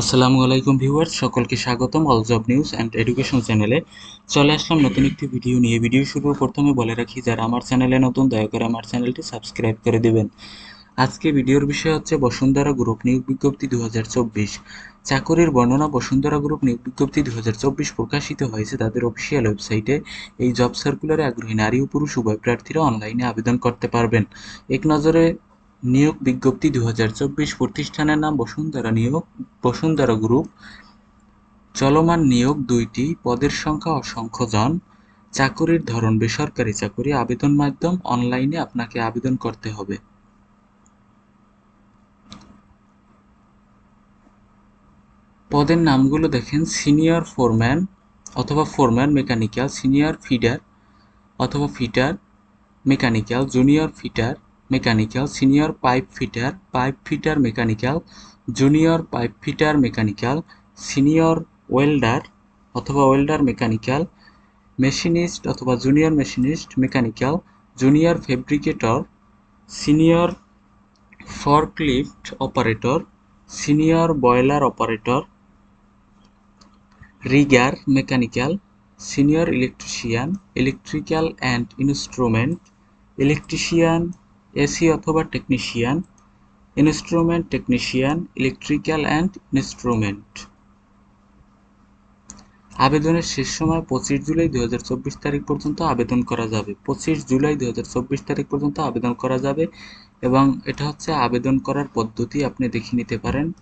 আসসালামু আলাইকুম ভিউয়ার্স, সকলকে স্বাগতম all job news and education চ্যানেলে। চলে আসলাম নতুন একটি ভিডিও নিয়ে। ভিডিও শুরুর প্রথমে বলে রাখি, যারা আমার চ্যানেলে নতুন, দয়া করে আমার চ্যানেলটি সাবস্ক্রাইব করে দেবেন। আজকে ভিডিওর বিষয় হচ্ছে বসুন্ধরা গ্রুপ নিয়োগ বিজ্ঞপ্তি দু চাকরির বর্ণনা, বসুন্ধরা গ্রুপ নিয়োগ বিজ্ঞপ্তি দু হাজার চব্বিশ প্রকাশিত হয়েছে তাদের অফিসিয়াল ওয়েবসাইটে এই জব সার্কুলারে আগ্রহী নারী ও পুরুষ উভয় প্রার্থীরা অনলাইনে আবেদন করতে পারবেন। এক নজরে নিয়োগ বিজ্ঞপ্তি দু হাজার চব্বিশ প্রতিষ্ঠানের নাম বসুন্ধরা নিয়োগ, বসুন্ধরা গ্রুপ। চলমান নিয়োগ দুইটি, পদের সংখ্যা অসংখ্য জন। চাকরির ধরন, বেসরকারি চাকরি, আবেদন মাধ্যম, অনলাইনে আপনাকে আবেদন করতে হবে। পদের নামগুলো দেখেন, সিনিয়র ফোরম্যান অথবা ফোরম্যান মেকানিক্যাল, সিনিয়র ফিডার অথবা fitter mechanical, junior fitter mechanical senior pipe fitter pipe fitter mechanical junior pipe fitter mechanical senior welder অথবা ওয়েল্ডার মেকানিক্যাল মেশিনিস্ট অথবা junior machinist mechanical junior fabricator senior forklift operator senior boiler operator rigger mechanical senior electrician electrical and instrument electrician AC অথবা technician, instrument technician, electrical and instrument. আবেদনের শেষ সময় পঁচিশ জুলাই দুই হাজার চব্বিশ তারিখ পর্যন্ত আবেদন করা যাবে। পঁচিশ জুলাই দুই হাজার চব্বিশ তারিখ পর্যন্ত আবেদন করা যাবে এবং এটা হচ্ছে আবেদন করার পদ্ধতি আপনি দেখে নিতে পারেন।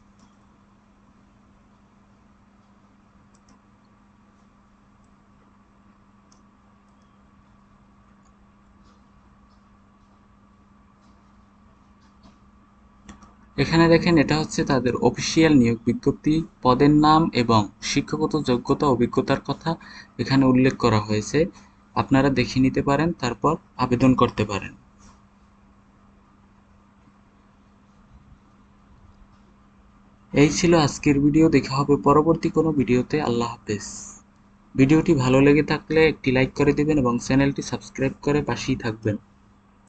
এখানে দেখেন এটা হচ্ছে তাদের অফিসিয়াল নিয়োগ বিজ্ঞপ্তি, পদের নাম এবং শিক্ষাগত যোগ্যতা, অভিজ্ঞতার কথা এখানে উল্লেখ করা হয়েছে। আপনারা দেখে নিতে পারেন, তারপর আবেদন করতে পারেন। এই ছিল আজকের ভিডিও, দেখা হবে পরবর্তী কোনো ভিডিওতে। আল্লাহ হাফেজ। ভিডিওটি ভালো লেগে থাকলে একটি লাইক করে দিবেন এবং চ্যানেলটি সাবস্ক্রাইব করে পাশেই থাকবেন।